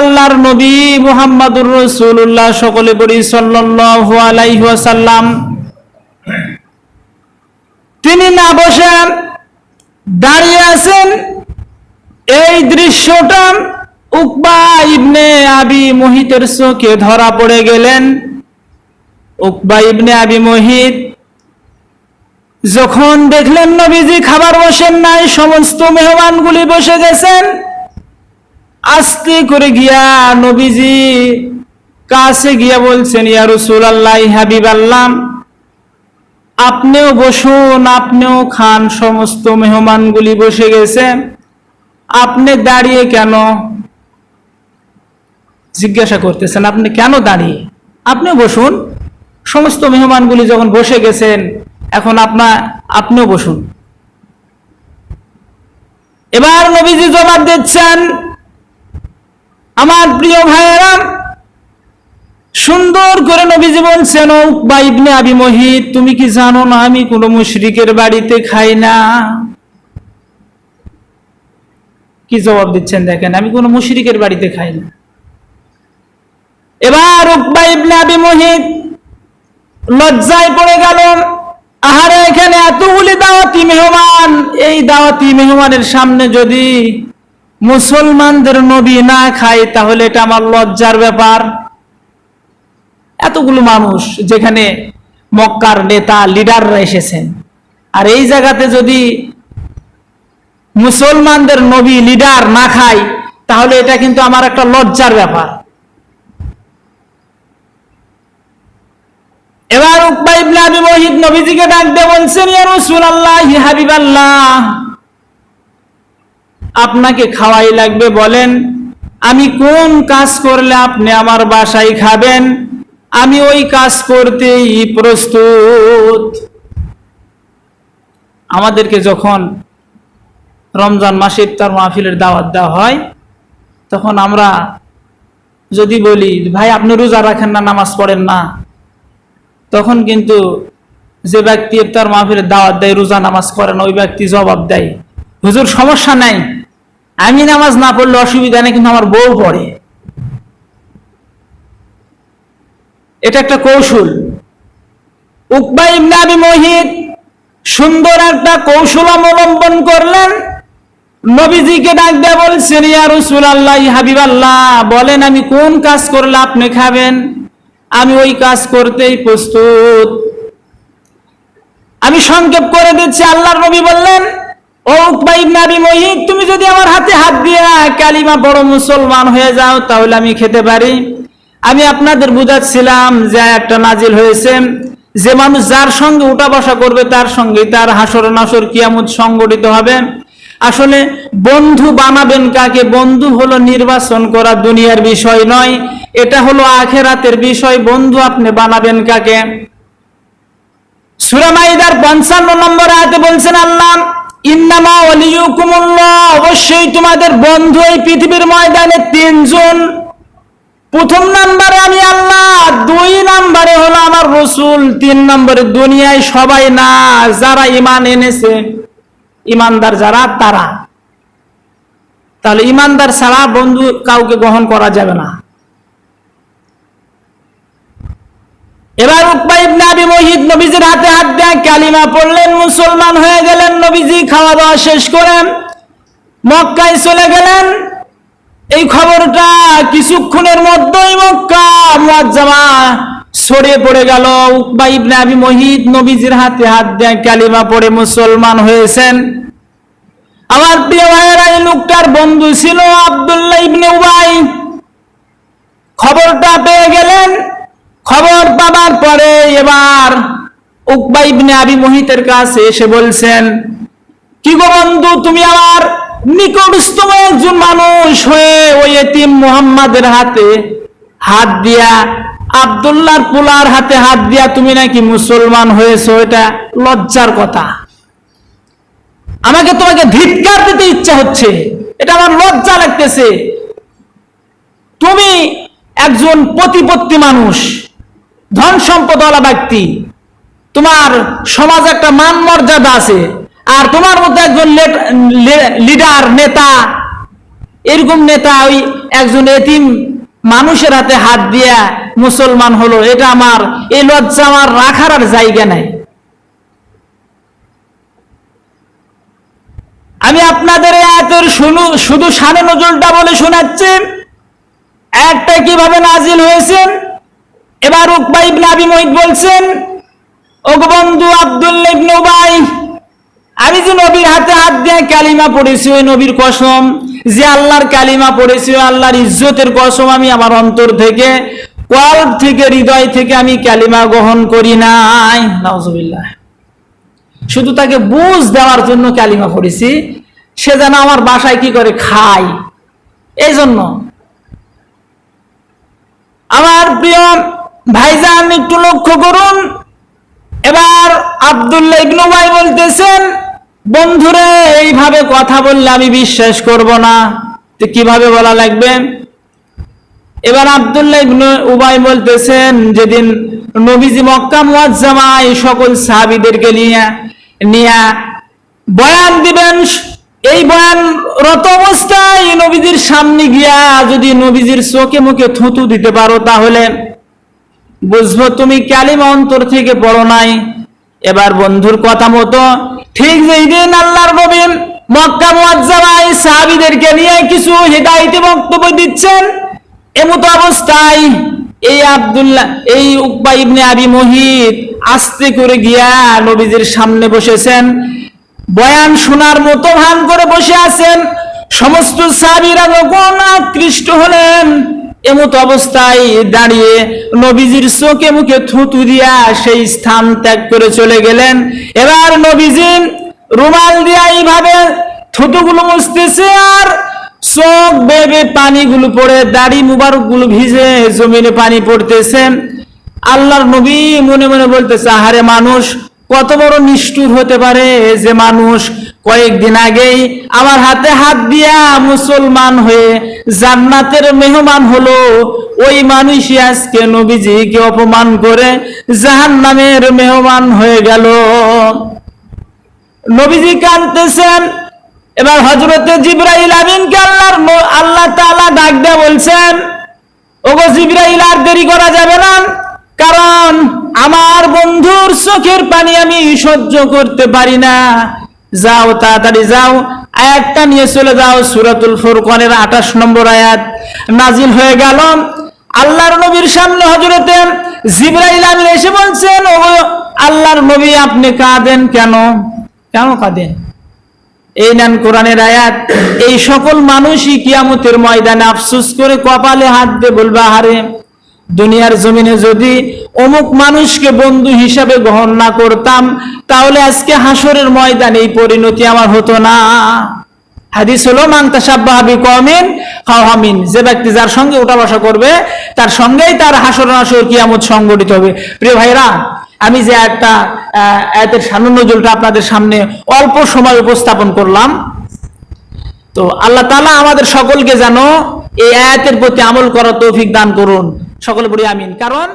আল্লাহর নবী মুহাম্মাদুর রসুল্লাহ সকলে বলি সাল্লাল্লাহু আলাইহি ওয়াসাল্লাম। তিনি না বসে দাঁড়িয়ে আছেন, এই দৃশ্যটা উকবা ইবনে আবি মোহিতের চোখে ধরা পড়ে গেলেন। উকবা ইবনে আবি মোহিত যখন দেখলেন নবীজি খাবার বসেন নাই, সমস্ত মেহমানগুলি বসে গেছেন আস্তে করে গিয়া নবীজি কাছে গিয়া বলছেন, ইয়া রসুল আল্লাহ হাবিব আল্লাহ আপনিও বসুন, আপনিও খান, সমস্ত মেহমানগুলি বসে গেছে। আপনি দাঁড়িয়ে কেন? জিজ্ঞাসা করতেছেন, আপনি কেন দাঁড়িয়ে? আপনিও বসুন। সমস্ত মেহমানগুলি যখন বসে গেছেন, এখন আপনার আপনিও বসুন। এবার নবীজি জবাব দিচ্ছেন আমার প্রিয় ভাইয়েরা, সুন্দর করে নবীজি বলছেন, ও বা ইবনে আবি মহিত, তুমি কি জানো না আমি কোনো মুশরিকের বাড়িতে খাই না? কি জবাব দিচ্ছেন দেখেন, আমি কোনো মুশরিকের বাড়িতে খাই না। এবার উকবা ইবনে আবি মহিত লজ্জায় পড়ে গেল, আহারে, এখানে এতগুলি দাওয়াতি মেহমান, এই দাওয়াতি মেহমানের সামনে যদি মুসলমানদের নবী না খায়, তাহলে এটা আমার লজ্জার ব্যাপার। এতগুলো মানুষ যেখানে মক্কার নেতা, লিডাররা এসেছেন। আর এই জায়গাতে যদি মুসলমানদের নবী, লিডার না খায়, তাহলে এটা কিন্তু আমার একটা লজ্জার ব্যাপার। এবার উকবা ইবনে আবি নবীজিকে ডাক দিয়ে বলছেন, ইয়া হাবিবাল্লাহ। আপনাকে খাওয়াই লাগবে বলেন, আমি কোন কাজ করলে আপনি আমার বাসায় খাবেন? আমি ওই কাজ করতেই প্রস্তুত। আমাদেরকে যখন রমজান মাসে ইফতার মাহফিলের দাওয়াত দেওয়া হয়, তখন আমরা যদি বলি, ভাই, আপনি রোজা রাখেন না, নামাজ পড়েন না। তখন কিন্তু যে ব্যক্তি ইফতার মাহফিলের দাওয়াত দেয়, রোজা নামাজ করে ওই ব্যক্তি জবাব দেয়, হুজুর, সমস্যা নাই। আমি নামাজ না পড়লে অসুবিধা নেই, কিন্তু আমার বউ পড়ে। এটা একটা কৌশল। উকবা ইবনে আবি মুহিত সুন্দর একটা কৌশল অবলম্বন করলেন। নবীজিকে ডাক দিয়ে বলছেন, ইয়া রাসূলুল্লাহ হাবিবাল্লাহ, বলেন আমি কোন কাজ করলে আপনি খাবেন? আমি ওই কাজ করতেই প্রস্তুত। আমি সংক্ষেপ করে দিচ্ছি, আল্লাহর নবী বললেন ও তুমি যদি আমার হাতে হাত দিয়ে কালিমা বড় মুসলমান হয়ে যাও, তাহলে আমি খেতে পারি। আমি আপনাদের বুঝাচ্ছিলাম যে একটা নাজিল হয়েছে, যে মানুষ যার সঙ্গে উঠা বসা করবে, তার সঙ্গে তার হাসর নাসর কিয়ামত সংগঠিত হবে। আসলে বন্ধু বানাবেন কাকে? বন্ধু হলো নির্বাচন করা দুনিয়ার বিষয় নয়, এটা হলো আখেরাতের বিষয়, বন্ধু আপনি বানাবেন কাকে? সুরামাইদার পঞ্চান্ন নম্বর আয়াতে বলছেন, আল্লাহ ইন্নামা ওয়ালিয়ুকুমুল্লাহ, অবশ্যই তোমাদের বন্ধু এই পৃথিবীর ময়দানে তিনজন। প্রথম নাম্বারে আমি আল্লাহ, দুই নাম্বারে হলো আমার রসুল, তিন নম্বরে দুনিয়ায় সবাই না, যারা ইমান এনেছে ইমানদার যারা, তারা। তাহলে ইমানদার ছাড়া বন্ধু কাউকে গ্রহণ করা যাবে না। এবার উকবা ইবনে আবি মুহিত নবীজির হাতে হাত দিয়ে কালিমা পড়লেন, মুসলমান হয়ে গেলেন, নবীজি খাওয়া দাওয়া শেষ করেন, মক্কায় চলে গেলেন। এই খবরটা কিছুক্ষণের মধ্যেই মক্কা মুয়াজ্জামা ছড়িয়ে পড়ে গেল। উকবা ইবনে আবি মুহিত নবীজির হাতে হাত দিয়ে কালিমা পড়ে মুসলমান হয়েছেন। আমার প্রিয় ভাইয়েরা, এই লোকটার বন্ধু ছিল আব্দুল্লাহ ইবনে উবাই। খবরটা পেয়ে গেলেন পাবার পরে এবার উকবা ইবনে আবি মুহিতের কাছে এসে বলছেন, কি গো বন্ধু, তুমি আমার নিকটস্থম একজন মানুষ হয়ে ওই এতিম মুহাম্মাদের হাতে হাত দিয়া, আব্দুল্লাহর পোলার হাতে হাত দিয়া তুমি নাকি মুসলমান হয়েছো? এটা লজ্জার কথা। আমাকে তোমাকে ধিক্কার দিতে ইচ্ছা হচ্ছে। এটা আমার লজ্জা লাগতেছে। তুমি একজন প্রতিপত্তি মানুষ। ধন সম্পদওয়ালা ব্যক্তি। তোমার সমাজ একটা মান মর্যাদা আছে, আর তোমার মধ্যে একজন লিডার নেতা, এরকম নেতা ওই একজন এতিম মানুষের হাতে হাত দিয়া মুসলমান হলো, এটা আমার এই লজ্জা আমার রাখার আর জায়গা নাই। আমি আপনাদের এই আয়াতের শুনু শুধু সানে নজরটা বলে শোনাচ্ছি, একটা কীভাবে নাজিল হয়েছেন? এবার উকবা ইবনে আবি মুহিত বলছেন, ওগো বন্ধু আব্দুল্লাহ ইবনে উবাই, আমি যে নবীর হাতে হাত দিয়ে কালিমা পড়েছি, ওই নবীর কসম, যে আল্লাহর কালিমা পড়েছি, ওই আল্লাহর ইজ্জতের কসম আমি আমার অন্তর থেকে কল্প থেকে, হৃদয় থেকে আমি কালিমা গ্রহণ করি নাই। নাউজুবিল্লাহ। শুধু তাকে বুঝ দেওয়ার জন্য কালিমা পড়েছি, সে যেন আমার বাসায় কি করে খায়। এই জন্য আমার প্রিয় ভাইজান, একটু লক্ষ্য করুন। এবার আব্দুল্লাহ ইবনু ভাই বলতেছেন, বন্ধুরে, এইভাবে কথা বললে আমি বিশ্বাস করব না। তো কীভাবে বলা লাগবে? এবার আব্দুল্লাহ ইবনু উবাই বলতেছেন, যেদিন নবীজি মক্কা মুয়াজ্জামায় সকল সাহাবীদেরকে নিয়ে নিয়ে বয়ান দিবেন। এই বয়ান রত অবস্থায় নবীজির সামনে গিয়া যদি নবীজির চোখে মুখে থুতু দিতে পারো তাহলে বুঝব তুমি কালিমা অন্তর থেকে পড়ো নাই। এবার বন্ধুর কথা মতো ঠিক যেই দিন আল্লাহর নবী মক্কা মুয়াজ্জামায় সাহাবীদেরকে নিয়ে কিছু হিদায়তি বক্তব্য দিচ্ছেন, এমতো অবস্থায় এই আব্দুল্লাহ, এই উকবা ইবনে আবি মহিত আস্তে করে গিয়া নবীজির সামনে বসেছেন। বয়ান শোনার মতো ভান করে বসে আছেন। সমস্ত সাহাবীরা যখন আকৃষ্ট হলেন। এমত অবস্থায় দাঁড়িয়ে নবীজির চোখে মুখে থুতু দিয়া সেই স্থান ত্যাগ করে চলে গেলেন। এবার নবীজি রুমাল দিয়া এইভাবে থুতুগুলো মুছতেছে আর চোখ বেবে পানিগুলো পড়ে, দাড়ি মুবারকগুলো ভিজে জমিনে পানি পড়তেছে। আল্লাহর নবী মনে মনে বলতেছে, আহারে মানুষ, কত বড় নিষ্ঠুর হতে পারে যে মানুষ কয়েকদিন আগেই আমার হাতে হাত দিয়া মুসলমান হয়ে জান্নাতের মেহমান হলো। ওই মানুষই আজকে নবীজিকে অপমান করে জাহান্নামের মেহমান হয়ে গেল। নবীজি কানতেছেন এবার হজরতে জিব্রাইল আমিনকে আল্লাহর আল্লাহ তাআলা ডাক দিয়ে বলছেন, ওগো জিব্রাইল, আর দেরি করা যাবে না। কারণ আমার বন্ধুর চোখের পানি আমি সহ্য করতে পারি না। যাও, তাড়াতাড়ি যাও। আয়াতটা নিয়ে চলে যাও, সূরাতুল ফুরকানের 28 নম্বর আয়াত। নাজিল হয়ে গেল। আল্লাহর নবীর সামনে হযরতে জিব্রাইল আমিন এসে বলছেন, ওগো, আল্লাহর নবী আপনি কাঁদেন কেন? কেন কাঁদেন? এই নেন কোরআনের আয়াত। এই সকল মানুষই কিয়ামতের ময়দানে আফসুস করে কপালে হাত দিয়ে বলবে হারে দুনিয়ার জমিনে যদি অমুক মানুষকে বন্ধু হিসাবে গ্রহণ না করতাম, তাহলে আজকে হাসরের ময়দানে এই পরিণতি আমার হতো না। হাদিস হলো মান্তাসাব্বাহাবি কমিন হামিন যে ব্যক্তি যার সঙ্গে উঠা বসা করবে, তার সঙ্গেই তার হাসর নাসর কিয়ামত সংগঠিত হবে। প্রিয় ভাইরা আমি যে একটা এতের সানুন নজরুলটা আপনাদের সামনে অল্প সময় উপস্থাপন করলাম। তো আল্লাহ তালা আমাদের সকলকে যেন এই আয়াতের প্রতি আমল করার তৌফিক দান করুন। সকলে বলি আমিন। কারণ